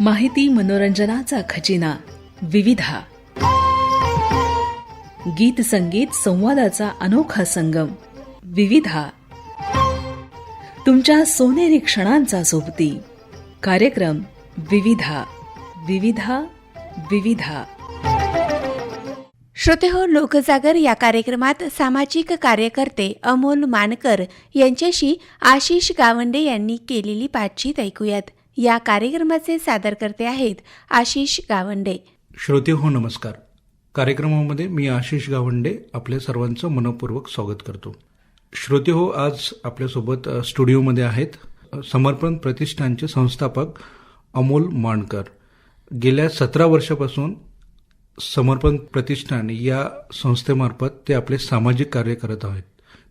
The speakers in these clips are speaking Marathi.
माहिती मनोरंजनाचा खजिना. विविधा. गीत संगीत संवादाचा अनोखा संगम. विविधा. तुमच्या सोनेरी क्षणांचा सोबती. कार्यक्रम विविधा. विविधा. विविधा. श्रोतेहो लोकजागर या कार्यक्रमात सामाजिक कार्यकर्ते अमोल मानकर यांच्याशी आशिष गावंडे यांनी केलेली बातचीत ऐकूयात. या कार्यक्रमाचे सादरकर्ते आहेत आशिष गावंडे. श्रोते हो नमस्कार. कार्यक्रमामध्ये मी आशिष गावंडे आपल्या सर्वांचं मनपूर्वक स्वागत करतो. श्रोते हो आज आपल्यासोबत स्टुडिओमध्ये आहेत समर्पण प्रतिष्ठानचे संस्थापक अमोल मांडकर गेल्या सतरा वर्षापासून समर्पण प्रतिष्ठान या संस्थेमार्फत ते आपले सामाजिक कार्य करत आहेत.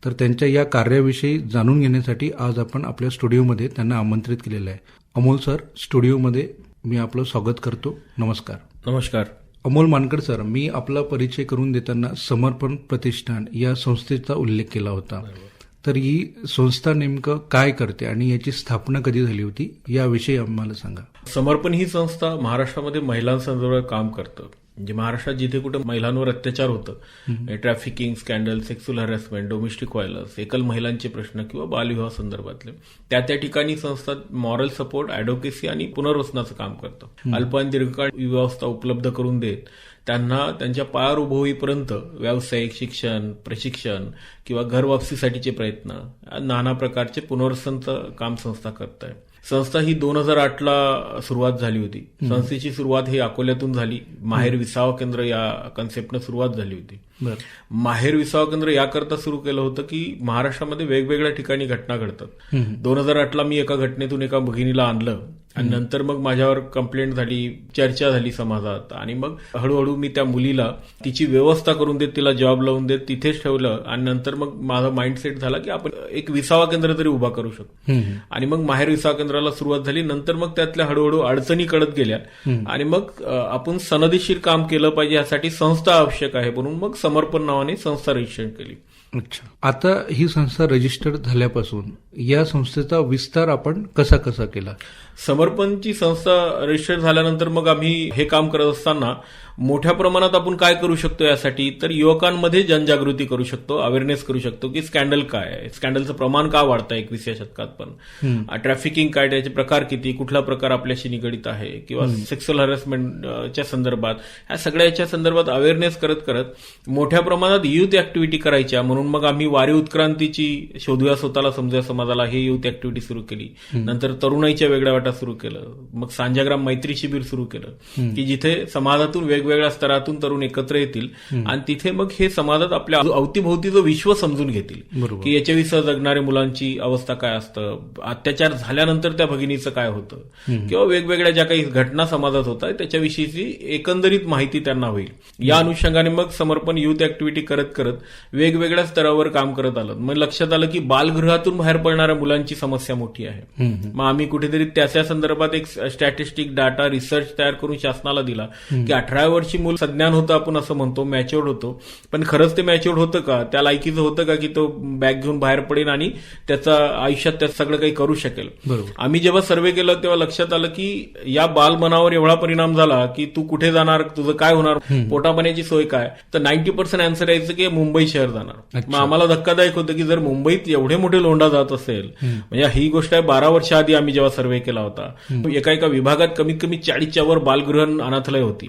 तर त्यांच्या या कार्याविषयी जाणून घेण्यासाठी आज आपण आपल्या स्टुडिओमध्ये त्यांना आमंत्रित केलेलं आहे. अमोल सर स्टुडिओमध्ये मी आपलं स्वागत करतो. नमस्कार. नमस्कार. अमोल मानकर सर मी आपला परिचय करून देताना समर्पण प्रतिष्ठान या संस्थेचा उल्लेख केला होता. तर ही संस्था नेमकं काय करते आणि याची स्थापना कधी झाली होती? याविषयी आम्हाला सांगा. समर्पण ही संस्था महाराष्ट्रामध्ये महिलांसंदर्भात काम करतं. म्हणजे महाराष्ट्रात जिथे कुठे महिलांवर अत्याचार होतं trafficking scandal sexual harassment domestic violence एकल महिलांचे प्रश्न किंवा बालविवाह संदर्भातले त्या त्या ठिकाणी संस्था मॉरल सपोर्ट ऍडव्होकेसी आणि पुनर्वसनाचं काम करतं. अल्प आणि दीर्घकाळ व्यवस्था उपलब्ध करून देत त्यांना त्यांच्या पायावर उभं होईपर्यंत व्यावसायिक शिक्षण प्रशिक्षण किंवा घर वापसीसाठीचे प्रयत्न नाना प्रकारचे पुनर्वसनचं काम संस्था करत आहे संस्था ही दोन हजार आठला सुरुवात झाली होती. संस्थेची सुरुवात ही अकोल्यातून झाली. माहेर विसावा केंद्र या कन्सेप्टनं सुरुवात झाली होती. माहेर विसावा केंद्र याकरता सुरू केलं होतं की महाराष्ट्रामध्ये वेगवेगळ्या ठिकाणी घटना घडतात. दोन हजार आठला मी एका घटनेतून एका भगिनीला आणलं. आणि नंतर मग माझ्यावर कंप्लेंट झाली चर्चा झाली समाजात. आणि मग हळूहळू मी त्या मुलीला तिची व्यवस्था करून देत तिला जॉब लावून देत तिथेच ठेवलं. आणि नंतर मग माझा माइंडसेट झाला की आपण एक विसावा केंद्र तरी उभा करू शकतो. आणि मग माहेर विसावा केंद्राला सुरुवात झाली. नंतर मग त्यातल्या हळूहळू अडचणी कळत गेल्या. आणि मग आपण सनदीशीर काम केलं पाहिजे यासाठी संस्था आवश्यक आहे म्हणून मग समर्पण नावाने संस्था रजिस्ट्रेशन केली. अच्छा. आता ही संस्था रजिस्टर्ड झाल्यापासून या संस्थेचा विस्तार आपण कसा कसा केला? समर्पणची संस्था रजिस्टर झाल्यानंतर मग आम्ही हे काम करत असताना मोठ्या प्रमाणात आपण काय करू शकतो यासाठी तर युवकांमध्ये जनजागृती करू शकतो अवेअरनेस करू शकतो की स्कॅन्डल काय आहे. स्कॅन्डलचं प्रमाण का वाढतं एकविसव्या शतकात पण? ट्रॅफिकिंग काय त्याचे प्रकार किती कुठला प्रकार आपल्याशी निगडित आहे? किंवा सेक्स्युअल हॅरेसमेंटच्या संदर्भात ह्या सगळ्याच्या संदर्भात अवेअरनेस करत करत मोठ्या प्रमाणात युथ ऍक्टिव्हिटी करायच्या. म्हणून मग आम्ही वारी उत्क्रांतीची शोधूया स्वतःला समजूया समाजाला ही युथ ऍक्टिव्हिटी सुरू केली. नंतर तरुणाईच्या वेगळ्या वाटा सुरू केलं. मग सांजाग्राम मैत्री शिबिर सुरू केलं. की जिथे समाजातून वेगवेगळ्या स्तरातून तरुण एकत्र येतील आणि तिथे मग हे समाजात आपल्या अवतीभोवतीचं विश्व समजून घेतील. की याच्या जगणाऱ्या मुलांची अवस्था काय असतं अत्याचार झाल्यानंतर त्या भगिनीचं काय होतं किंवा वेगवेगळ्या ज्या काही घटना समाजात होत आहेत त्याच्याविषयीची एकंदरीत माहिती त्यांना होईल. या अनुषंगाने मग समर्पण युथ ऍक्टिव्हिटी करत करत वेगवेगळ्या स्तरावर काम करत आलं. मग लक्षात आलं की बालगृहातून बाहेर पडणाऱ्या मुलांची समस्या मोठी आहे. मग आम्ही कुठेतरी त्याच्या संदर्भात एक स्टॅटिस्टिक डाटा रिसर्च तयार करून शासनाला दिला की अठरा वर्षी मूल सज्ञान होतं आपण असं म्हणतो मॅच्युअर्ड होतो. पण खरंच ते मॅच्युअर्ड होतं का? त्या लायकीचं होतं का की तो बॅग घेऊन बाहेर पडेल आणि त्याचा आयुष्यात त्यात सगळं काही करू शकेल? बरोबर. आम्ही जेव्हा सर्वे केलं तेव्हा लक्षात आलं की या बालमनावर एवढा परिणाम झाला की तू कुठे जाणार तुझं काय होणार पोटापाण्याची सोय काय? तर नाईन्टी पर्सेंट आन्सर यायचं की मुंबई शहर जाणार. मग आम्हाला धक्कादायक होतं की जर मुंबईत एवढे मोठे लोंढा जात असेल म्हणजे ही गोष्ट आहे बारा वर्ष आधी आम्ही जेव्हा सर्वे केला होता एका एका विभागात कमीत कमी चाळीसच्या वर बालगृह अनाथालय होती.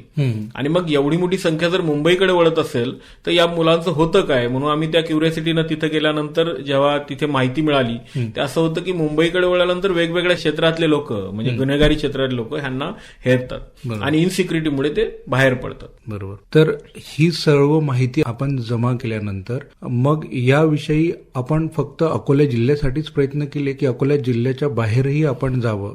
आणि मग एवढी मोठी संख्या जर मुंबईकडे वळत असेल तर या मुलांचं होतं काय? म्हणून आम्ही त्या क्युरियोसिटीनं तिथे गेल्यानंतर जेव्हा तिथे माहिती मिळाली ते असं होतं की मुंबईकडे वळल्यानंतर वेगवेगळ्या क्षेत्रातले लोक म्हणजे गुन्हेगारी क्षेत्रातले लोक ह्यांना हेरतात. आणि इनसिक्युरिटीमुळे ते बाहेर पडतात. बरोबर. तर ही सर्व माहिती आपण जमा केल्यानंतर मग याविषयी आपण फक्त अकोला जिल्ह्यासाठीच प्रयत्न केले की अकोला जिल्ह्याच्या बाहेरही आपण जावं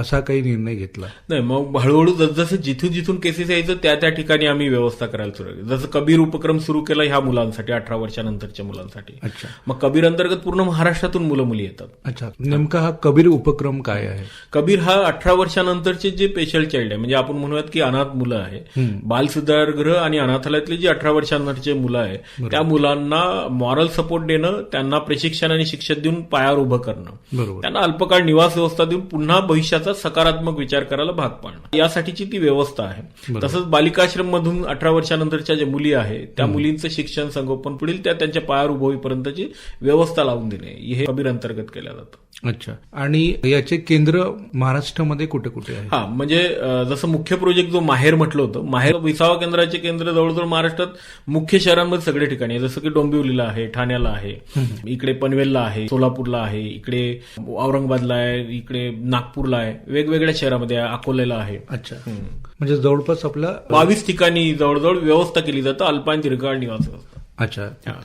असा काही निर्णय घेतला? नाही मग हळूहळू जसजसं जिथून जिथून केसेस यायचं त्या त्या ठिकाणी आम्ही व्यवस्था करायला सुरू केली. जसं कबीर उपक्रम सुरू केला ह्या मुलांसाठी अठरा वर्षानंतरच्या मुलांसाठी. अच्छा. मग कबीर अंतर्गत पूर्ण महाराष्ट्रातून मुलं मुली येतात. अच्छा. नेमका हा कबीर उपक्रम काय आहे? कबीर हा अठरा वर्षानंतरचे जे स्पेशल चाइल्ड आहे म्हणजे आपण म्हणूयात की अनाथ मुलं आहे. बाल सुधारगृह आणि अनाथालयातली जी अठरा वर्षानंतरचे मुलं आहे त्या मुलांना मॉरल सपोर्ट देणं त्यांना प्रशिक्षण आणि शिक्षण देऊन पायावर उभं करणं. त्यांना अल्पकाळ निवास व्यवस्था देऊन पुन्हा भविष्याचा सकारात्मक विचार करायला भाग पाडणं. यासाठीची ती व्यवस्था आहे. तसंच बालिकाश्रम मधून अठरा वर्षानंतरच्या ज्या मुली आहेत त्या मुलींचं शिक्षण संगोपन पुढील त्या त्यांच्या पायावर उभं होईपर्यंतची व्यवस्था लावून देणे हे कबीर अंतर्गत केलं जातं. अच्छा. आणि याचे केंद्र महाराष्ट्रामध्ये कुठे कुठे आहे? हा म्हणजे जसं मुख्य प्रोजेक्ट जो माहेर म्हटलं होतं माहेर विसावा केंद्राचे केंद्र जवळजवळ महाराष्ट्रात मुख्य शहरांमध्ये सगळे ठिकाणी जसं की डोंबिवलीला आहे ठाण्याला आहे इकडे पनवेलला आहे सोलापूरला आहे इकडे औरंगाबादला आहे इकडे नागपूरला आहे. वेगवेगळ्या शहरामध्ये आहे अकोल्याला आहे. अच्छा. म्हणजे जवळपास आपला बावीस ठिकाणी जवळजवळ व्यवस्था केली जातं अल्पाइन दीर्घकाळ निवास अच्छा.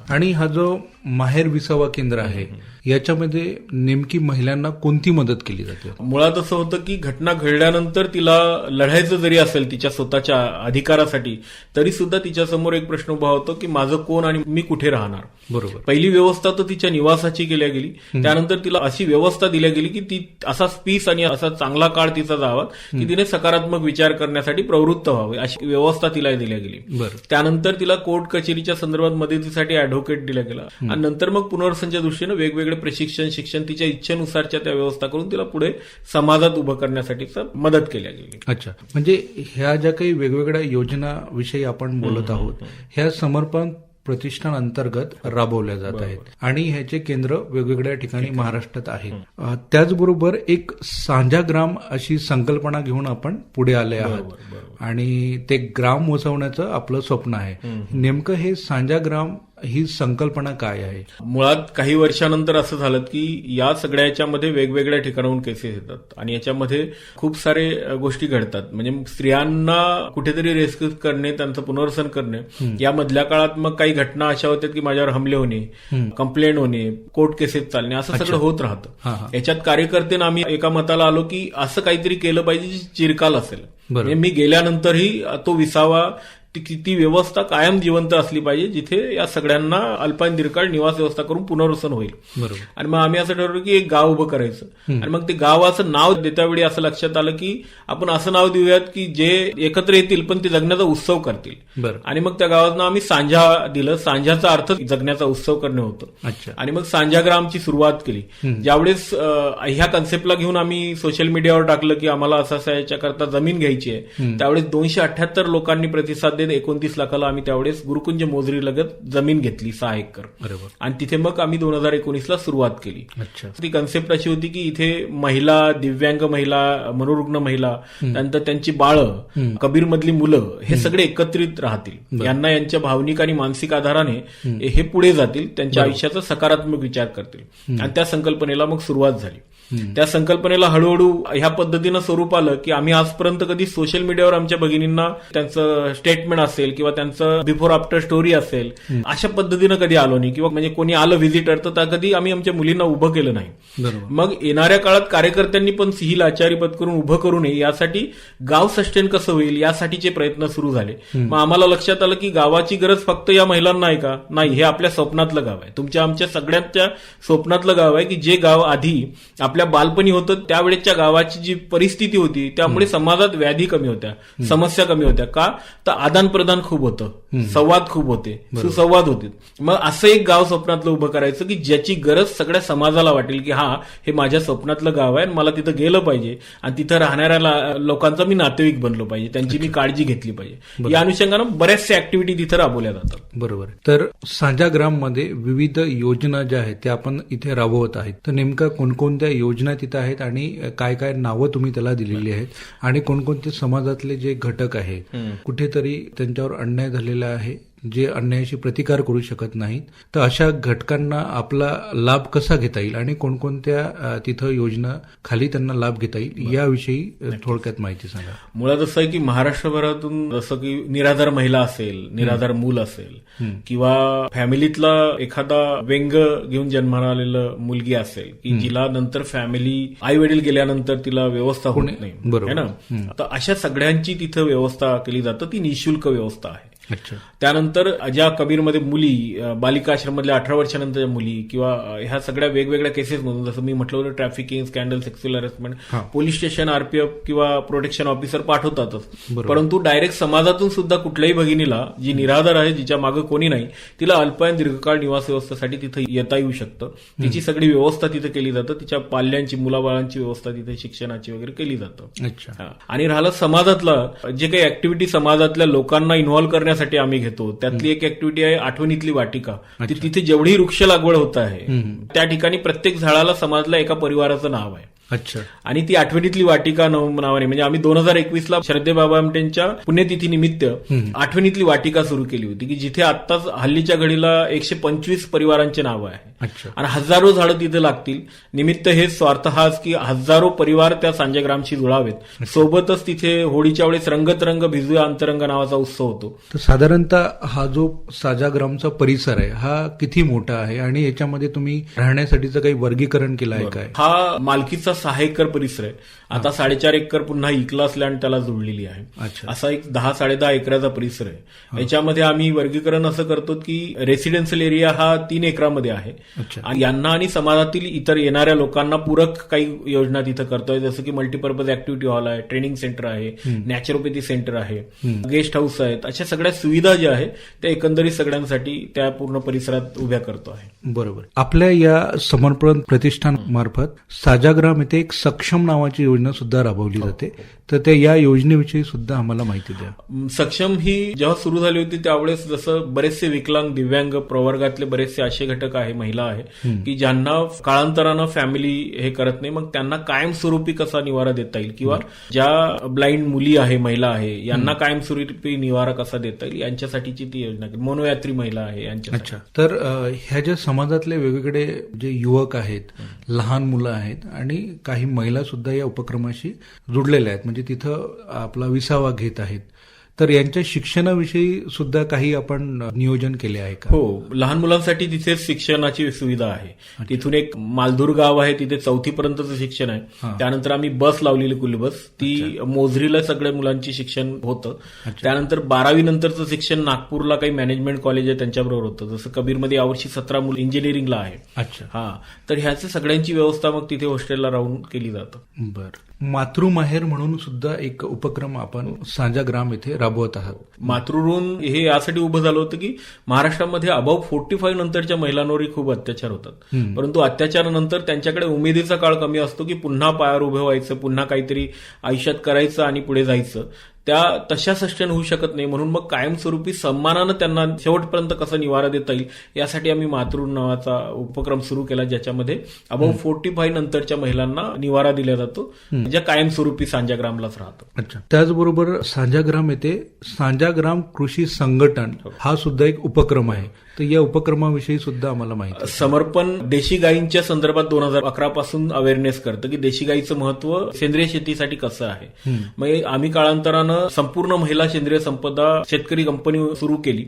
आणि हा जो माहेर विसावा केंद्र आहे. याच्यामध्ये नेमकी महिलांना कोणती मदत केली जाते? मुळात असं होतं की घटना घडल्यानंतर तिला लढायचं जरी असेल तिच्या स्वतःच्या अधिकारासाठी तरी सुद्धा तिच्यासमोर एक प्रश्न उभा होतो की माझं कोण आणि मी कुठे राहणार? बरोबर. पहिली व्यवस्था तर तिच्या निवासाची केल्या गेली. त्यानंतर तिला अशी व्यवस्था दिल्या गेली की ती असा पीस आणि असा चांगला काळ तिचा जावा की तिने सकारात्मक विचार करण्यासाठी प्रवृत्त व्हावे अशी व्यवस्था तिला दिल्या गेली. त्यानंतर तिला कोर्ट कचेरीच्या संदर्भात मदतीसाठी अॅडव्होकेट दिला गेला. आणि नंतर मग पुनर्वसनच्या दृष्टीनं वेगवेगळे प्रशिक्षण शिक्षण तिच्या इच्छेनुसारच्या त्या व्यवस्था करून तिला पुढे समाजात उभं करण्यासाठी मदत केल्या गेली. अच्छा. म्हणजे ह्या ज्या काही वेगवेगळ्या योजना विषयी आपण बोलत आहोत ह्या समर्पण प्रतिष्ठान अंतर्गत राबवल्या जात आहेत. आणि ह्याचे केंद्र वेगवेगळ्या ठिकाणी महाराष्ट्रात आहे अ, त्याचबरोबर एक सांजा ग्राम अशी संकल्पना घेऊन आपण पुढे आले आहात. आणि ते ग्राम वसवण्याचं आपलं स्वप्न आहे. नेमकं हे सांजा ग्राम ही संकल्पना काय आहे? मुळात काही वर्षानंतर असं झालं की या सगळ्या याच्यामध्ये वेगवेगळ्या ठिकाणाहून केसेस येतात. आणि याच्यामध्ये खूप सारे गोष्टी घडतात. म्हणजे स्त्रियांना कुठेतरी रेस्क्यू करणे त्यांचं पुनर्वसन करणे या मधल्या काळात मग काही घटना अशा होत्या की माझ्यावर हमले होणे कंप्लेंट होणे कोर्ट केसेस चालणे असं सगळं होत राहतं. याच्यात कार्यकर्ते आम्ही एका मताला आलो की असं काहीतरी केलं पाहिजे जे चिरकाल असेल. म्हणजे मी गेल्यानंतरही तो विसावा ती ती व्यवस्था कायम जिवंत असली पाहिजे जिथे या सगळ्यांना अल्पाइन दीर्घकाळ निवास व्यवस्था करून पुनर्वसन होईल. आणि मग आम्ही असं ठरवलं की एक गाव उभं करायचं. आणि मग ते गावाचं नाव देत्या वेळी असं लक्षात आलं की आपण असं नाव देऊयात की जे एकत्र येतील पण ते जगण्याचा उत्सव करतील. आणि मग त्या गावाचं आम्ही सांजा दिलं. सांजाचा अर्थ जगण्याचा उत्सव करणे होतं. आणि मग सांजाग्रामची सुरुवात केली. ज्यावेळेस ह्या कन्सेप्टला घेऊन आम्ही सोशल मीडियावर टाकलं की आम्हाला असं असं याच्याकरता जमीन घ्यायची आहे. त्यावेळेस दोनशे अठ्याहत्तर लोकांनी प्रतिसाद देत एकोणतीस लाखाला आम्ही त्यावेळेस गुरुकुंज मोजरी लगत जमीन घेतली सहा एकर. वा आणि तिथे मग आम्ही दोन हजार एकोणीसला सुरुवात केली. अच्छा. ती कन्सेप्ट अशी होती की इथे महिला दिव्यांग महिला मनोरुग्ण महिला त्यानंतर त्यांची बाळं कबीर मधली मुलं हे सगळे एकत्रित राहतील. यांना यांच्या भावनिक आणि मानसिक आधाराने हे पुढे जातील त्यांच्या आयुष्याचा सकारात्मक विचार करतील. आणि त्या संकल्पनेला मग सुरुवात झाली. त्या संकल्पनेला हळूहळू ह्या पद्धतीनं स्वरूप आलं की आम्ही आजपर्यंत कधी सोशल मीडियावर आमच्या भगिनींना त्यांचं स्टेटमेंट असेल किंवा त्यांचं बिफोर आफ्टर स्टोरी असेल अशा पद्धतीनं कधी आलो नाही. किंवा म्हणजे कोणी आलं व्हिजिटर तर त्या कधी आम्ही आमच्या मुलींना उभं केलं नाही. मग येणाऱ्या काळात कार्यकर्त्यांनी पण ही लाचारी पत्करून उभं करू नये यासाठी गाव सस्टेन कसं होईल यासाठीचे प्रयत्न सुरू झाले. मग आम्हाला लक्षात आलं की गावाची गरज फक्त या महिलांना आहे का? नाही हे आपल्या स्वप्नातलं गाव आहे. तुमच्या आमच्या सगळ्यांच्या स्वप्नातलं गाव आहे की जे गाव आधी आपल्या बालपणी होतं त्यावेळेच्या गावाची जी परिस्थिती होती त्यामुळे समाजात व्याधी कमी होत्या समस्या कमी होत्या. का? तर आदान प्रदान खूप होतं. संवाद खूप होते. सुसंवाद होते. मग असं एक गाव स्वप्नातलं उभं करायचं की ज्याची गरज सगळ्या समाजाला वाटेल की हा हे माझ्या स्वप्नातलं गाव आहे मला तिथं गेलं पाहिजे आणि तिथं राहणाऱ्या लोकांचा मी नातेवाईक बनलो पाहिजे. त्यांची मी काळजी घेतली पाहिजे. या अनुषंगानं बऱ्याचशा ऍक्टिव्हिटी तिथं राबवल्या जातात. बरोबर. तर सांजा ग्राममध्ये विविध योजना ज्या आहेत त्या आपण इथे राबवत आहेत. तर नेमका कोणकोणत्या योजना तिथं आहेत आणि काय काय नावं तुम्ही त्याला दिलेली आहेत. आणि कोणकोणते समाजातले जे घटक आहेत कुठेतरी त्यांच्यावर अन्याय झालेला आहे. जे अन्यायाशी प्रतिकार करू शकत नाहीत तर अशा घटकांना आपला लाभ कसा घेता येईल आणि कोणकोणत्या तिथं योजना खाली त्यांना लाभ घेता येईल याविषयी थोडक्यात माहिती सांगा. मुळात असं आहे की महाराष्ट्रभरातून जसं की निराधार महिला असेल निराधार मूल असेल किंवा फॅमिलीतला एखादा व्यंग घेऊन जन्माला आलेलं मुलगी असेल की जिला नंतर फॅमिली आई वडील गेल्यानंतर तिला व्यवस्था होत नाही. बरोबर. ना? तर अशा सगळ्यांची तिथं व्यवस्था केली जातं ती निशुल्क व्यवस्था आहे. त्यानंतर ज्या कबीरमध्ये मुली अ, बालिका आश्रममधल्या अठरा वर्षानंतरच्या मुली किंवा ह्या सगळ्या वेगवेगळ्या केसेसमधून जसं मी म्हटलं होतं trafficking scandal sexual harassment. Police station RPF किंवा प्रोटेक्शन ऑफिसर पाठवतातच. परंतु डायरेक्ट समाजातून सुद्धा कुठल्याही भगिनीला जी निराधार आहे जिच्या मागे कोणी नाही तिला अल्प आणि दीर्घकाळ निवास व्यवस्थेसाठी तिथे येता येऊ शकतं. तिची सगळी व्यवस्था तिथे केली जातं. तिच्या पाल्यांची मुलाबाळांची व्यवस्था तिथे शिक्षणाची वगैरे केली जातं. अच्छा. आणि राहिलं समाजातलं जे काही ऍक्टिव्हिटी समाजातल्या लोकांना इन्व्हॉल्व्ह करण्यासाठी आम्ही घेतो. त्यातली एक ऍक्टिव्हिटी आहे आठवणीतली वाटिका. तिथे जेवढी वृक्ष लागवड होत आहे त्या ठिकाणी प्रत्येक झाडाला समाजातल्या एका परिवाराचं नाव आहे. अच्छा. आणि ती आठवणीतली वाटिका नाव- नावाने म्हणजे आम्ही दोन हजार एकवीस ला श्रद्धे बाबा आमटेंच्या पुण्यतिथी निमित्त आठवणीतली वाटिका सुरू केली होती की जिथे आत्ताच हल्लीच्या घडीला एकशे पंचवीस परिवारांचे नाव आहे. अच्छा. आणि हजारो झाडं तिथे लागतील. निमित्त हे स्वार्थ हाच की हजारो परिवार त्या सांजग्रामशी जुळावेत. सोबतच तिथे होळीच्या वेळेस रंगतरंग भिजूया अंतरंग नावाचा उत्सव होतो. तर साधारणतः हा जो साजाग्रामचा परिसर आहे हा किती मोठा आहे? आणि याच्यामध्ये तुम्ही राहण्यासाठीचं काही वर्गीकरण केलं आहे काय? हा मालकीचा सहायकर परिसर आहे. आता साडेचार एकर पुन्हा इकलास लँड त्याला जोडलेली आहे. अच्छा. असा एक दहा साडेदहा एकराचा परिसर आहे. याच्यामध्ये आम्ही वर्गीकरण असं करतो की रेसिडेन्शियल एरिया हा तीन एकरामध्ये आहे. आणि यांना आणि समाजातील इतर येणाऱ्या लोकांना पूरक काही योजना तिथं करतोय. जसं की मल्टीपर्पज ऍक्टिव्हिटी हॉल आहे ट्रेनिंग सेंटर आहे नॅचरोपॅथी सेंटर आहे गेस्ट हाऊस आहेत. अशा सगळ्या सुविधा ज्या आहेत त्या एकंदरीत सगळ्यांसाठी त्या पूर्ण परिसरात उभ्या करतो आहे. बरोबर. आपल्या या समर्पण प्रतिष्ठान मार्फत साजाग्राम येथे एक सक्षम नावाची योजना सुद्धा राबवली जाते. तर त्या या योजनेविषयी सुद्धा आम्हाला माहिती द्या. सक्षम ही जेव्हा सुरू झाली होती त्यावेळेस जसं बरेचसे विकलांग दिव्यांग प्रवर्गातले बरेचसे असे घटक आहे महिला आहे की ज्यांना काळांतरानं फॅमिली हे करत नाही मग त्यांना कायमस्वरूपी कसा निवारा देता येईल? किंवा ज्या ब्लाइंड मुली आहे महिला आहे यांना कायमस्वरूपी निवारा कसा देता येईल? यांच्यासाठीची ती योजना. मनोयात्री महिला आहे यांच्यासाठी. अच्छा. तर ह्या ज्या समाजातले वेगवेगळे जे युवक आहेत लहान मुलं आहेत आणि काही महिला सुद्धा या उपक्रमाशी जुडलेल्या आहेत. म्हणजे तिथं आपला विसावा घेत आहेत. तर यांच्या शिक्षणाविषयी सुद्धा काही आपण नियोजन केले आहे का? हो लहान मुलांसाठी तिथे शिक्षणाची सुविधा आहे. तिथून एक मालधूर गाव आहे तिथे चौथी पर्यंतचं शिक्षण आहे. त्यानंतर आम्ही बस लावलेली कुल बस. ती मोजरीला सगळ्या मुलांची शिक्षण होतं. त्यानंतर बारावी नंतरचं शिक्षण नागपूरला काही मॅनेजमेंट कॉलेज आहे त्यांच्याबरोबर होतं. जसं कबीरमध्ये यावर्षी सतरा मुलं इंजिनिअरिंगला आहे अच्छा. हा. तर ह्याचं सगळ्यांची व्यवस्था मग तिथे हॉस्टेलला राहून केली जातं. बर. मातृमाहेर म्हणून सुद्धा एक उपक्रम आपण साजाग्राम येथे राबवत आहात. मातृऋण हे यासाठी उभं झालं होतं की महाराष्ट्रामध्ये अबाव फोर्टी फाईव्ह नंतरच्या महिलांवरही खूप अत्याचार होतात. परंतु अत्याचारानंतर त्यांच्याकडे उमेदीचा काळ कमी असतो की पुन्हा पायावर उभं व्हायचं पुन्हा काहीतरी आयुष्यात करायचं आणि पुढे जायचं. त्या तशा सस्टेन होऊ शकत नाही. म्हणून मग कायमस्वरूपी सन्मानानं त्यांना शेवटपर्यंत कसं निवारा देता येईल यासाठी आम्ही मातृ नावाचा उपक्रम सुरू केला ज्याच्यामध्ये अबाव फोर्टी फाईव्ह नंतरच्या महिलांना निवारा दिला जातो ज्या कायमस्वरूपी सांजाग्रामलाच राहतो. अच्छा. त्याचबरोबर सांजाग्राम येथे सांजाग्राम कृषी संघटन हा सुद्धा एक उपक्रम आहे. तर या उपक्रमाविषयी सुद्धा आम्हाला माहिती. समर्पण देशी गायींच्या संदर्भात दोन हजार अकरा पासून अवेअरनेस करतं की देशी गायीचं महत्त्व सेंद्रिय शेतीसाठी कसं आहे. मग आम्ही काळांतरानं संपूर्ण महिला सेंद्रिय संपदा शेतकरी कंपनी सुरू केली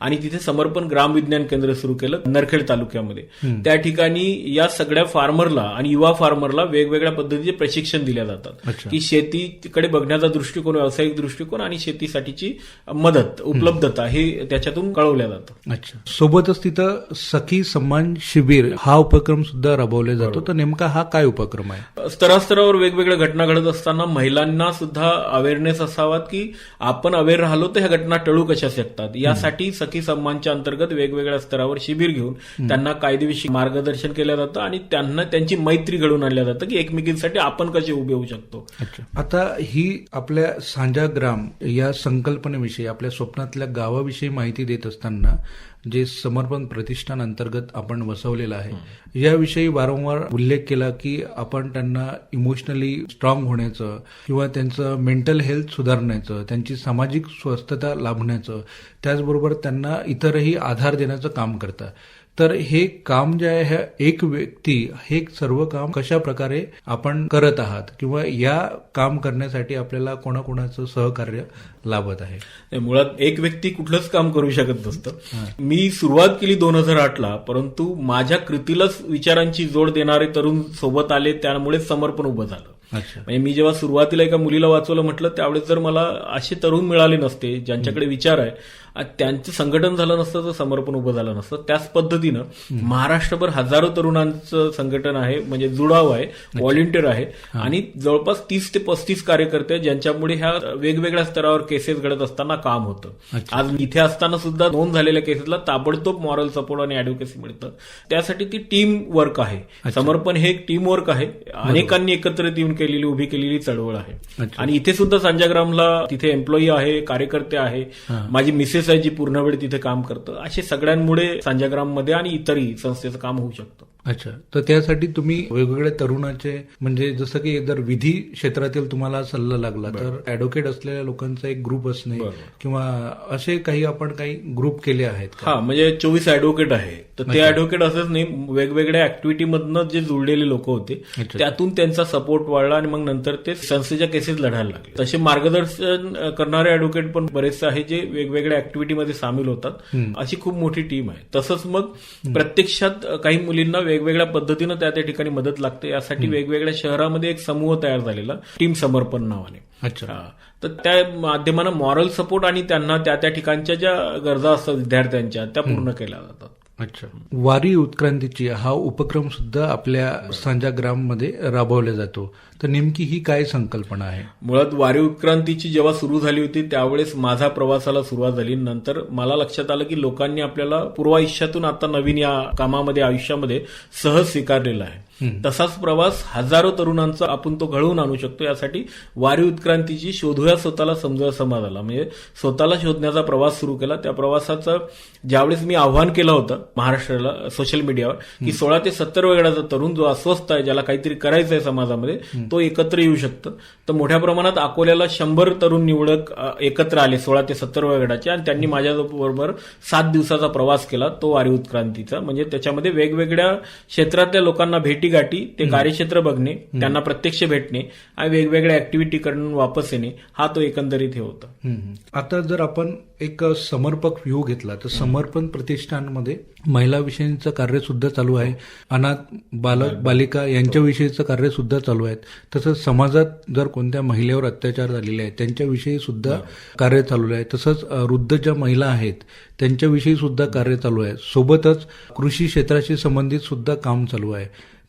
आणि तिथे समर्पण ग्राम विज्ञान केंद्र सुरू केलं नरखेड तालुक्यामध्ये. त्या ठिकाणी या सगळ्या फार्मरला आणि युवा फार्मरला वेगवेगळ्या पद्धतीचे प्रशिक्षण दिल्या जातात. की शेतीकडे बघण्याचा दृष्टिकोन व्यावसायिक दृष्टिकोन आणि शेतीसाठीची मदत उपलब्धता हे त्याच्यातून कळवल्या जातं. अच्छा. सोबतच तिथं सखी सन्मान शिबिर हा उपक्रम सुद्धा राबवला जातो. तर नेमका हा काय उपक्रम आहे? स्तरास्तरावर वेगवेगळ्या घटना घडत असताना महिलांना सुद्धा अवेअरनेस असावात की आपण अवेअर राहिलो तर ह्या घटना टळू कशा शकतात? यासाठी सखी सन्मानच्या अंतर्गत वेगवेगळ्या स्तरावर शिबिर घेऊन त्यांना कायदेविषयी मार्गदर्शन केलं जातं आणि त्यांना त्यांची मैत्री घडवून आणल्या जातं की एकमेकींसाठी आपण कसे उभे होऊ शकतो. आता ही आपल्या सांजाग्राम या संकल्पनेविषयी आपल्या स्वप्नातल्या गावाविषयी माहिती देत असताना जे समर्पण प्रतिष्ठान अंतर्गत आपण वसवलेलं आहे. याविषयी वारंवार उल्लेख केला की आपण त्यांना इमोशनली स्ट्रॉंग होण्याचं किंवा त्यांचं मेंटल हेल्थ सुधारण्याचं त्यांची सामाजिक स्वस्थता लाभण्याचं त्याचबरोबर त्यांना इतरही आधार देण्याचं काम करतं तर हे काम जे आहे एक व्यक्ती हे सर्व काम कशा प्रकारे आपण करत आहात किंवा या काम करण्यासाठी आपल्याला कोणाकोणाचं सहकार्य लाभत आहे? मुळात एक व्यक्ती कुठलंच काम करू शकत नसतं. मी सुरुवात केली दोन हजार आठला परंतु माझ्या कृतीलाच विचारांची जोड देणारे तरुण सोबत आले त्यामुळे समर्पण उभं झालं. म्हणजे मी जेव्हा सुरुवातीला एका मुलीला वाचवलं म्हटलं त्यावेळेस जर मला असे तरुण मिळाले नसते ज्यांच्याकडे विचार आहे त्यांचं संघटन झालं नसतं तर समर्पण उभं झालं नसतं. त्याच पद्धतीनं महाराष्ट्रभर हजारो तरुणांचं संघटन आहे म्हणजे जुडाव आहे व्हॉलेंटियर आहे. आणि जवळपास तीस ते पस्तीस कार्यकर्ते ज्यांच्यामुळे ह्या वेगवेगळ्या स्तरावर केसेस घडत असताना काम होतं. आज इथे असताना सुद्धा नोंद झालेल्या केसेसला ताबडतोब मॉरल सपोर्ट आणि ऍडव्होकेसी मिळतं. त्यासाठी ती टीम वर्क आहे. समर्पण हे एक टीम वर्क आहे. अनेकांनी एकत्रित येऊन केलेली उभी केलेली चळवळ आहे. आणि इथे सुद्धा संजयग्रामला तिथे एम्प्लॉई आहे कार्यकर्ते आहे. माझी मिसेस आहे जी पूर्ण वेळ तिथे काम करतं. असे सगळ्यांमुळे संजयग्राममध्ये आणि इतरही संस्थेचं काम होऊ शकतं. अच्छा. तर त्यासाठी तुम्ही वेगवेगळ्या तरुणाचे म्हणजे जसं की जर विधी क्षेत्रातील तुम्हाला सल्ला लागला तर ऍडव्होकेट असलेल्या लोकांचा एक ग्रुप असणे किंवा असे काही आपण काही ग्रुप केले आहेत हा म्हणजे चोवीस ऍडव्होकेट आहे. तर ते ऍडव्होकेट असंच नाही वेगवेगळ्या ऍक्टिव्हिटी मधनं जे जुळलेले लोक होते त्यातून त्यांचा सपोर्ट वाढला आणि मग नंतर ते संस्थेच्या केसेस लढायला लागले. तसे मार्गदर्शन करणारे ऍडव्होकेट पण बरेचसे आहे जे वेगवेगळ्या ऍक्टिव्हिटीमध्ये सामील होतात. अशी खूप मोठी टीम आहे. तसंच मग प्रत्यक्षात काही मुलींना वेगवेगळ्या पद्धतीनं त्या त्या ठिकाणी मदत लागते. यासाठी वेगवेगळ्या शहरामध्ये एक समूह तयार झालेला टीम समर्पण नावाने. अच्छा. तर त्या माध्यमानं मॉरल सपोर्ट आणि त्यांना त्या त्या ठिकाणच्या ज्या गरजा असतात विद्यार्थ्यांच्या त्या पूर्ण केल्या जातात. अच्छा. वारी उत्क्रांतीची हा उपक्रम सुद्धा आपल्या सांजाग्राममध्ये राबवला जातो. तर नेमकी ही काय संकल्पना आहे? मुळात वारी उत्क्रांतीची जेव्हा सुरू झाली होती त्यावेळेस माझा प्रवासाला सुरुवात झाली. नंतर मला लक्षात आलं की लोकांनी आपल्याला पूर्व आयुष्यातून आता नवीन या कामामध्ये आयुष्यामध्ये सहज स्वीकारलेला आहे. तसाच प्रवास हजारो तरुणांचा आपण तो घडवून आणू शकतो. यासाठी वारी उत्क्रांतीची शोधूया स्वतःला समजा समाज आला म्हणजे स्वतःला शोधण्याचा प्रवास सुरू केला. त्या प्रवासाचं ज्यावेळेस मी आव्हान केलं होतं महाराष्ट्राला सोशल मीडियावर की सोळा ते सत्तर वेळाचा तरुण जो अस्वस्थ आहे ज्याला काहीतरी करायचं आहे समाजामध्ये तो एकत्र येऊ शकतं. तर मोठ्या प्रमाणात अकोल्याला शंभर तरुण निवडक एकत्र आले सोळा ते सत्तर वयोगटाचे आणि त्यांनी माझ्याबरोबर सात दिवसाचा प्रवास केला तो वारी उत्क्रांतीचा. म्हणजे त्याच्यामध्ये वेगवेगळ्या क्षेत्रातल्या लोकांना भेटी गाठी ते कार्यक्षेत्र बघणे त्यांना प्रत्यक्ष भेटणे आणि वेगवेगळ्या ऍक्टिव्हिटी करून वापस येणे हा तो एकंदरीत हे होता. आता जर आपण एक समर्पक व्ह्यू घेतला तर समर्पण प्रतिष्ठानमध्ये महिला विषयीचं कार्य सुद्धा चालू आहे. अनाथ बालक बालिका यांच्याविषयीचं कार्य सुद्धा चालू आहे तसंच समाजात जर कोणत्या महिलेवर अत्याचार झालेले आहेत त्यांच्याविषयी सुद्धा कार्य चालू आहे. तसंच वृद्ध ज्या महिला आहेत त्यांच्याविषयी सुद्धा कार्य चालू आहे. सोबतच कृषी क्षेत्राशी संबंधित सुद्धा काम चालू आहे.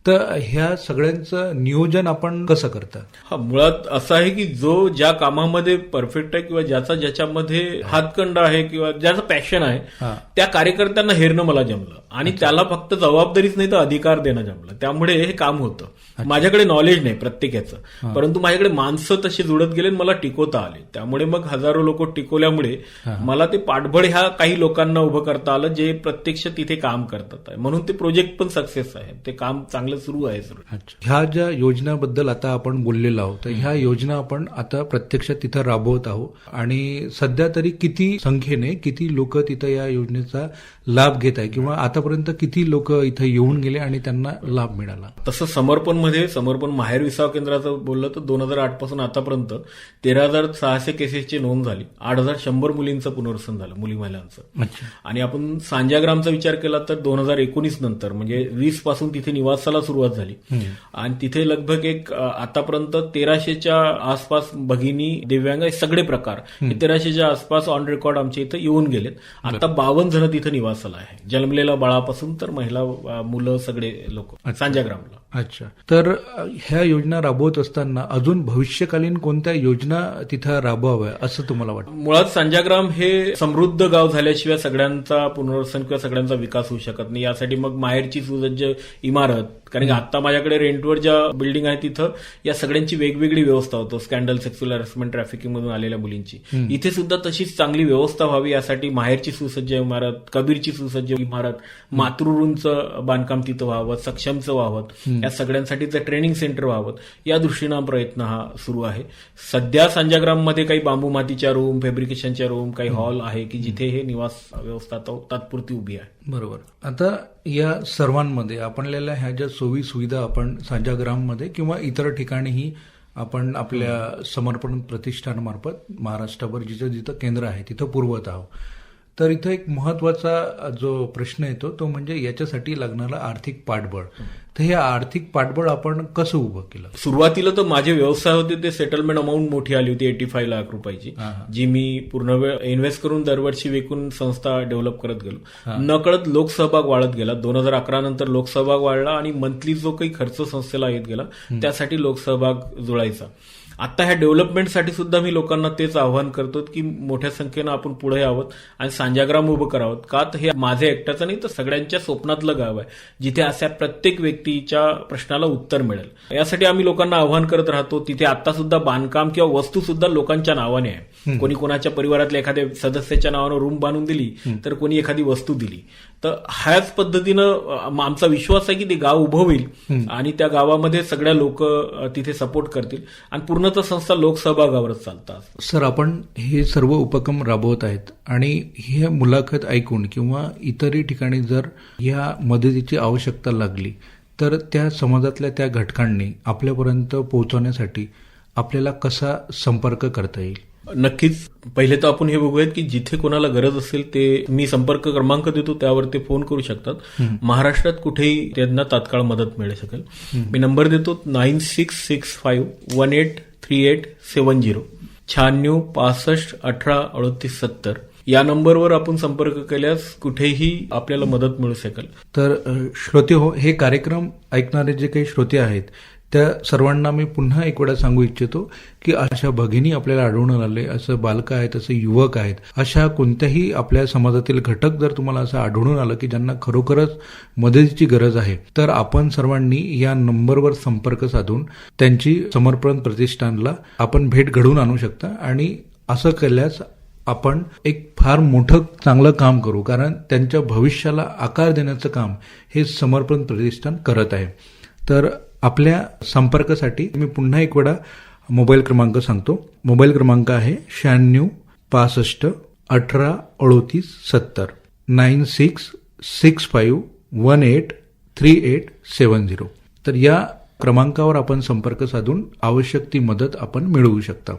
तर ह्या सगळ्यांचं नियोजन आपण कसं करता? हा मुळात असं आहे की जो ज्या कामामध्ये परफेक्ट आहे किंवा ज्याचा ज्याच्यामध्ये हातखंड आहे किंवा ज्याचं पॅशन आहे. त्या कार्यकर्त्यांना हेरणं मला जमलं. आणि त्याला फक्त जबाबदारीच नाही तर अधिकार देणं जमलं. त्यामुळे हे काम होतं. माझ्याकडे नॉलेज नाही प्रत्येकाचं. परंतु माझ्याकडे माणसं तशी जुळत गेले आणि मला टिकवता आले. त्यामुळे मग हजारो लोक टिकवल्यामुळे मला ते पाठबळ ह्या काही लोकांना उभं करता आलं जे प्रत्यक्ष तिथे काम करतात. म्हणून ते प्रोजेक्ट पण सक्सेस आहे. ते काम चांगलं सुरू आहे सुरू. ह्या ज्या योजनाबद्दल आता आपण बोललेलो आहोत तर ह्या योजना आपण आता प्रत्यक्षात तिथं राबवत आहोत. आणि सध्या तरी किती संख्येने किती लोक तिथं या योजनेचा लाभ घेत आहे? किंवा आतापर्यंत किती लोक इथं येऊन गेले आणि त्यांना लाभ मिळाला? तसं समर्पणमध्ये समर्पण माहेर विसाव केंद्राचं बोललं तर दोन हजार आठपासून आतापर्यंत तेरा हजार सहाशे केसेसची नोंद झाली. आठ हजार शंभर मुलींचं पुनर्वसन झालं मुली महिलांचं. आणि आपण सांजाग्रामचा विचार केला तर दोन हजार एकोणीस नंतर म्हणजे वीसपासून तिथे निवासाला सुरुवात झाली. आणि तिथे लगभग एक आतापर्यंत तेराशेच्या आसपास भगिनी दिव्यांग हे सगळे प्रकार तेराशेच्या आसपास ऑन रेकॉर्ड आमच्या इथं येऊन गेलेत. आता बावन्न जण तिथं निवासाला आहे. जन्मलेल्या बाळापासून तर महिला मुलं सगळे लोक सांजाग्रामला अच्छा. तर ह्या योजना राबवत असताना अजून भविष्यकालीन कोणत्या योजना तिथं राबवाव्या असं तुम्हाला वाटतं? मुळात संजाग्राम हे समृद्ध गाव झाल्याशिवाय सगळ्यांचा पुनर्वसन किंवा सगळ्यांचा विकास होऊ शकत नाही. यासाठी मग माहेरची सुसज्ज इमारत कारण की आता माझ्याकडे रेंटवर ज्या बिल्डिंग आहे तिथं या सगळ्यांची वेगवेगळी व्यवस्था होतो स्कॅन्डल सेक्स्युअल हॅरेसमेंट ट्रॅफिकिंग मधून आलेल्या मुलींची. इथे सुद्धा तशीच चांगली व्यवस्था व्हावी यासाठी माहेरची सुसज्ज इमारत कबीरची सुसज्ज इमारत मातृऋंचं बांधकाम तिथं व्हावं सक्षमचं व्हावं या सगळ्यांसाठीचं ट्रेनिंग सेंटर व्हावं या दृष्टीनं प्रयत्न हा सुरू आहे. सध्या संजाग्राममध्ये काही बांबू मातीच्या रूम फॅब्रिकेशनच्या रूम काही हॉल आहे की जिथे हे निवास व्यवस्था तात्पुरती उभी आहे. बरोबर. आता या सर्वांमध्ये आपल्याला ह्या ज्या सोयी सुविधा आपण सांजाग्राममध्ये किंवा इतर ठिकाणीही आपण आपल्या समर्पण प्रतिष्ठानमार्फत महाराष्ट्राभर जिथं जिथं केंद्र आहे तिथं पुरवत आहोत. तर इथं एक महत्त्वाचा जो प्रश्न येतो तो म्हणजे याच्यासाठी लागणारा आर्थिक पाठबळ. तर हे आर्थिक पाठबळ आपण कसं उभं केलं? सुरुवातीला तर माझे व्यवसाय होते ते सेटलमेंट अमाऊंट मोठी आली होती एटी फाय लाख रुपयाची जी मी पूर्ण वेळ इन्व्हेस्ट करून दरवर्षी विकून संस्था डेव्हलप करत गेलो. नकळत लोकसहभाग वाढत गेला. दोन हजार अकरा नंतर लोकसहभाग वाढला आणि मंथली जो काही खर्च संस्थेला येत गेला त्यासाठी लोकसहभाग जुळायचा. आता ह्या डेव्हलपमेंटसाठी सुद्धा मी लोकांना तेच आवाहन करतो की मोठ्या संख्येनं आपण पुढे यावं आणि सांजाग्राम उभं करावं. का तर हे माझे एकट्याचं नाही तर सगळ्यांच्या स्वप्नातलं गाव आहे जिथे अशा प्रत्येक व्यक्तीच्या प्रश्नाला उत्तर मिळेल. यासाठी आम्ही लोकांना आवाहन करत राहतो तिथे आता सुद्धा बांधकाम किंवा वस्तू सुद्धा लोकांच्या नावाने आहे. कोणी कोणाच्या परिवारातल्या एखाद्या सदस्याच्या नावानं रूम बांधून दिली तर कोणी एखादी वस्तू दिली. तर ह्याच पद्धतीनं आमचा विश्वास आहे की ते गाव उभं होईल आणि त्या गावामध्ये सगळ्या लोक तिथे सपोर्ट करतील. आणि पूर्णतः संस्था लोकसहभागावरच चालतात सर आपण हे सर्व उपक्रम राबवत आहेत आणि हे मुलाखत ऐकून किंवा इतरही ठिकाणी जर या मदतीची आवश्यकता लागली तर त्या समाजातल्या त्या घटकांनी आपल्यापर्यंत पोहोचवण्यासाठी आपल्याला कसा संपर्क करता येईल? नक्कीच. पहिले तर आपण हे बघूयात की जिथे कोणाला गरज असेल ते मी संपर्क क्रमांक देतो त्यावर ते फोन करू शकतात. महाराष्ट्रात कुठेही त्यांना तात्काळ मदत मिळू शकेल. मी नंबर देतो nine six six five one eight three eight seven zero. शहाण्णव पासष्ट अठरा अडतीस सत्तर. या नंबरवर आपण संपर्क केल्यास कुठेही आपल्याला मदत मिळू शकेल. तर श्रोते हो हे कार्यक्रम ऐकणारे जे काही श्रोते आहेत त्या सर्वांना मी पुन्हा एक वेळा सांगू इच्छितो की अशा भगिनी आपल्याला आढळून आले असं बालकं आहेत असं युवक आहेत अशा कोणत्याही आपल्या समाजातील घटक जर तुम्हाला असं आढळून आलं की ज्यांना खरोखरच मदतीची गरज आहे तर आपण सर्वांनी या नंबरवर संपर्क साधून त्यांची समर्पण प्रतिष्ठानला आपण भेट घडवून आणू शकता आणि असं केल्यास आपण एक फार मोठं चांगलं काम करू कारण त्यांच्या भविष्याला आकार देण्याचं काम हे समर्पण प्रतिष्ठान करत आहे. तर आपल्या संपर्कासाठी मी पुन्हा एक वेळा मोबाईल क्रमांक सांगतो. मोबाईल क्रमांक आहे शहाण्णव पासष्ट अठरा अडोतीस सत्तर. Nine six six five one eight three eight seven zero. तर या क्रमांकावर आपण संपर्क साधून आवश्यक ती मदत आपण मिळवू शकता.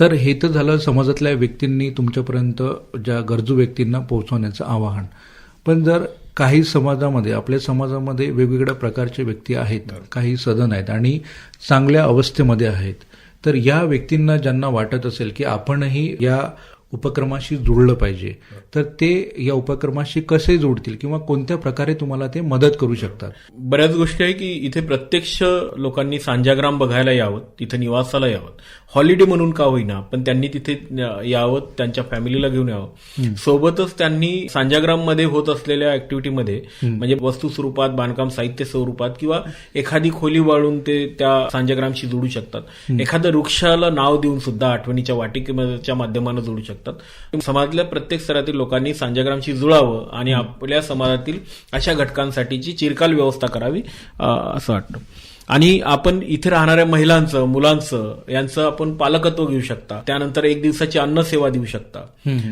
तर हे तर झालं समाजातल्या व्यक्तींनी तुमच्यापर्यंत ज्या गरजू व्यक्तींना पोहोचवण्याचं आवाहन. पण जर काही समाजामध्ये आपल्या समाजामध्ये वेगवेगळ्या प्रकारचे व्यक्ती आहेत काही सदन आहेत आणि चांगल्या अवस्थेमध्ये आहेत. तर या व्यक्तींना ज्यांना वाटत असेल की आपणही या उपक्रमाशी जुळलं पाहिजे. तर ते या उपक्रमाशी कसे जोडतील किंवा कोणत्या प्रकारे तुम्हाला ते मदत करू शकतात? बऱ्याच गोष्टी आहे की इथे प्रत्यक्ष लोकांनी सांजाग्राम बघायला यावं तिथे निवासाला यावं. हॉलिडे म्हणून का होईना पण त्यांनी तिथे यावं त्यांच्या फॅमिलीला घेऊन यावं. सोबतच त्यांनी सांजाग्राममध्ये होत असलेल्या ऍक्टिव्हिटीमध्ये म्हणजे वस्तू स्वरूपात बांधकाम साहित्य स्वरूपात किंवा एखादी खोली वाळून ते त्या सांजाग्रामशी जोडू शकतात. एखाद्या वृक्षाला नाव देऊन सुद्धा आठवणीच्या वाटिकेच्या माध्यमानं जोडू शकतात. समाजातल्या प्रत्येक स्तरातील लोकांनी सांजाग्रामशी जुळावं आणि आपल्या समाजातील अशा घटकांसाठीची चिरकाल व्यवस्था करावी असं वाटतं. आणि आपण इथे राहणाऱ्या महिलांचं मुलांचं यांचं आपण पालकत्व घेऊ शकता. त्यानंतर एक दिवसाची अन्न सेवा देऊ शकता.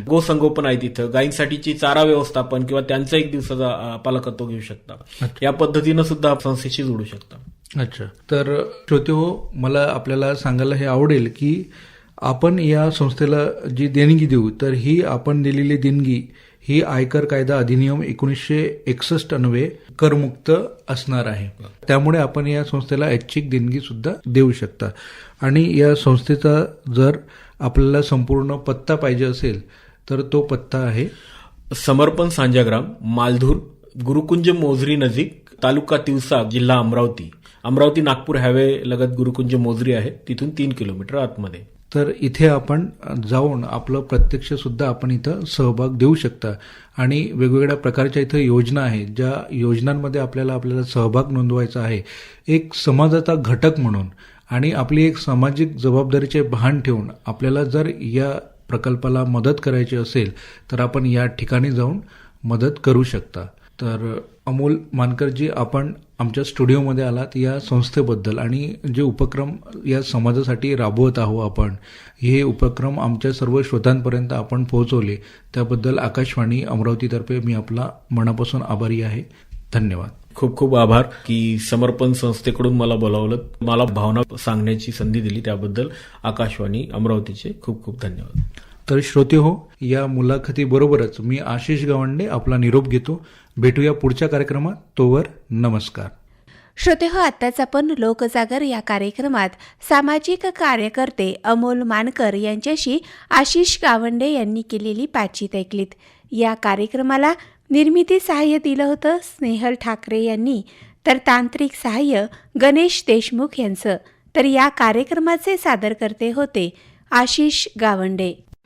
गोसंगोपन आहे तिथं. गायींसाठीची चारा व्यवस्थापन किंवा त्यांचं एक दिवसाचा पालकत्व घेऊ शकता. या पद्धतीनं सुद्धा संस्थेशी जोडू शकता. अच्छा. तर श्रोते हो मला आपल्याला सांगायला हे आवडेल की आपण या संस्थेला जी देणगी देऊ तर ही आपण दिलेली देणगी ही आयकर कायदा अधिनियम एकोणीसशे एकसष्ट अन्वये करमुक्त असणार आहे. त्यामुळे आपण या संस्थेला ऐच्छिक देणगी सुद्धा देऊ शकता. आणि या संस्थेचा जर आपल्याला संपूर्ण पत्ता पाहिजे असेल तर तो पत्ता आहे समर्पण सांजाग्राम मालधूर गुरुकुंज मोजरी नजीक तालुका तिवसा जिल्हा अमरावती. अमरावती नागपूर हायवे लगत गुरुकुंज मोजरी आहे तिथून तीन किलोमीटर आतमध्ये. तर इथे आपण जाऊन आपलं प्रत्यक्ष सुद्धा आपण इथं सहभाग देऊ शकता. आणि वेगवेगळ्या प्रकारच्या इथं योजना आहेत ज्या योजनांमध्ये आपल्याला आपल्याला सहभाग नोंदवायचा आहे. एक समाजाचा घटक म्हणून आणि आपली एक सामाजिक जबाबदारीचे भान ठेवून आपल्याला जर या प्रकल्पाला मदत करायची असेल तर आपण या ठिकाणी जाऊन मदत करू शकता. तर अमोल मानकरजी आपण आमच्या स्टुडिओमध्ये आलात या संस्थेबद्दल आणि जे उपक्रम या समाजासाठी राबवत आहोत आपण हे उपक्रम आमच्या सर्व श्रोतांपर्यंत आपण पोहोचवले. त्याबद्दल आकाशवाणी अमरावतीतर्फे मी आपला मनापासून आभारी आहे. धन्यवाद. खूप खूप आभार की समर्पण संस्थेकडून मला बोलावलं. मला भावना सांगण्याची संधी दिली त्याबद्दल आकाशवाणी अमरावतीचे खूप खूप धन्यवाद. तर श्रोते हो या मुलाखतीबरोबरच मी आशिष गावंडे आपला निरोप घेतो. भेटूया पुढच्या कार्यक्रमात. तोवर नमस्कार. श्रोते हो आत्ताच आपण लोकजागर या कार्यक्रमात सामाजिक कार्यकर्ते अमोल मानकर यांच्याशी आशिष गावंडे यांनी केलेली बातचीत ऐकलीत. या कार्यक्रमाला निर्मिती सहाय्य दिलं होतं स्नेहल ठाकरे यांनी तर तांत्रिक सहाय्य गणेश देशमुख यांचं. तर या कार्यक्रमाचे सादरकर्ते होते आशिष गावंडे.